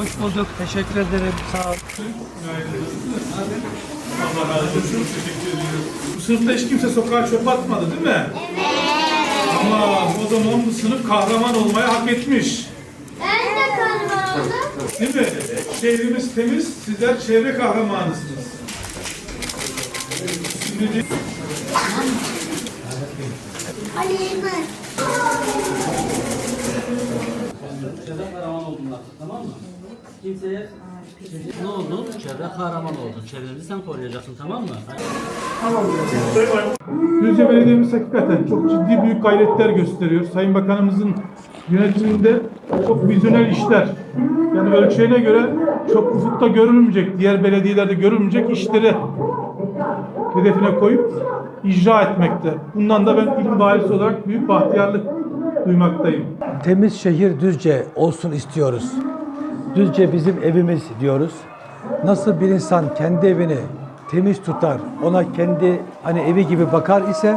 Hoş bulduk. Teşekkür ederim. Sağ ol. Allah razı olsun. Teşekkür ediyoruz. Bu sınıfta hiç kimse sokağa çöp atmadı değil mi? Evet. Ama o zaman bu sınıf kahraman olmayı hak etmiş. Ben de kahraman oldum. Değil mi? Şehrimiz temiz, sizler çevre kahramanısınız. Şimdi Aleyhine. Çevre kahraman oldun artık tamam mı? Kimseye ne oldun? Çevre kahraman oldun. Çevreni sen koruyacaksın tamam mı? Düzce Belediye'miz hakikaten çok ciddi büyük gayretler gösteriyor. Sayın Bakanımızın yönetiminde çok vizyoner işler. Yani ölçeğine göre çok ufukta görülmeyecek, diğer belediyelerde görülmeyecek işleri hedefine koyup icra etmekte. Bundan da ben ilk valisi olarak büyük bahtiyarlık duymaktayım. Temiz şehir Düzce olsun istiyoruz. Düzce bizim evimiz diyoruz. Nasıl bir insan kendi evini temiz tutar, ona kendi hani evi gibi bakar ise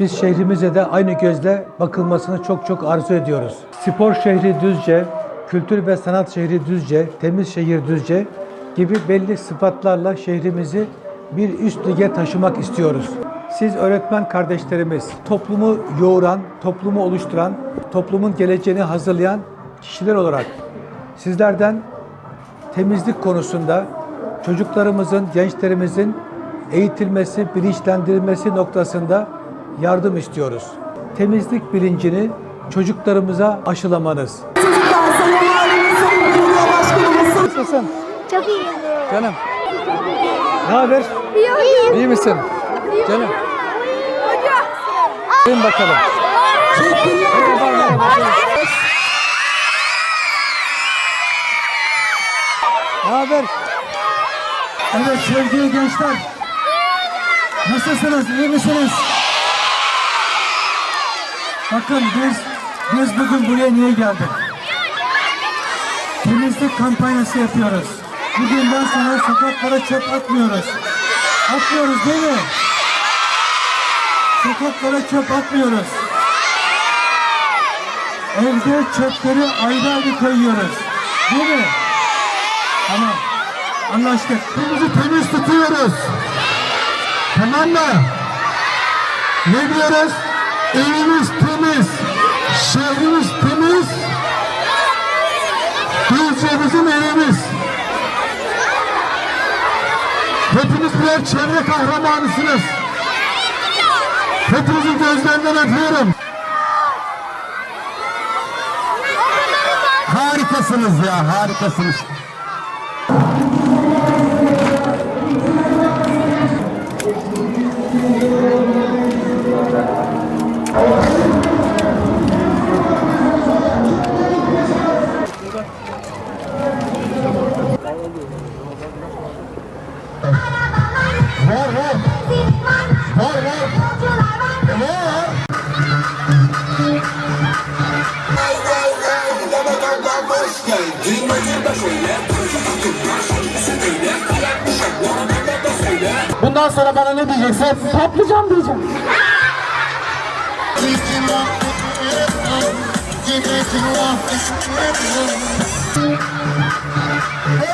biz şehrimize de aynı gözle bakılmasını çok çok arzu ediyoruz. Spor şehri Düzce, kültür ve sanat şehri Düzce, temiz şehir Düzce gibi belli sıfatlarla şehrimizi bir üst lige taşımak istiyoruz. Siz öğretmen kardeşlerimiz, toplumu yoğuran, toplumu oluşturan, toplumun geleceğini hazırlayan kişiler olarak sizlerden temizlik konusunda çocuklarımızın, gençlerimizin eğitilmesi, bilinçlendirilmesi noktasında yardım istiyoruz. Temizlik bilincini çocuklarımıza aşılamanız. Çocuklar, Nasılsın? Çok iyi. Canım. Ne haber? İyiyim. İyi misin? Canım. Hocam. Gelin bakalım. Ne Evet sevgili gençler. Nasılsınız? İyi misiniz? Bakın biz biz bugün buraya niye geldik? Temizlik kampanyası yapıyoruz. Bugünden sonra sokaklara çöp atmıyoruz. Atmıyoruz değil mi? Sokaklara çöp atmıyoruz. Evde çöpleri ayrı ayrı koyuyoruz. Değil mi? Tamam. Anlaştık. Evimizi temiz tutuyoruz. Tamam mı? Ne diyoruz? Evimiz temiz. Şehrimiz temiz. Düzce evimiz. Hepiniz birer çevre kahramanısınız. Hepinizin gözlerinden öpüyorum. Harikasınız ya, harikasınız. Bundan sonra bana ne diyeceksin? Patlıcan diyeceğim. Hey!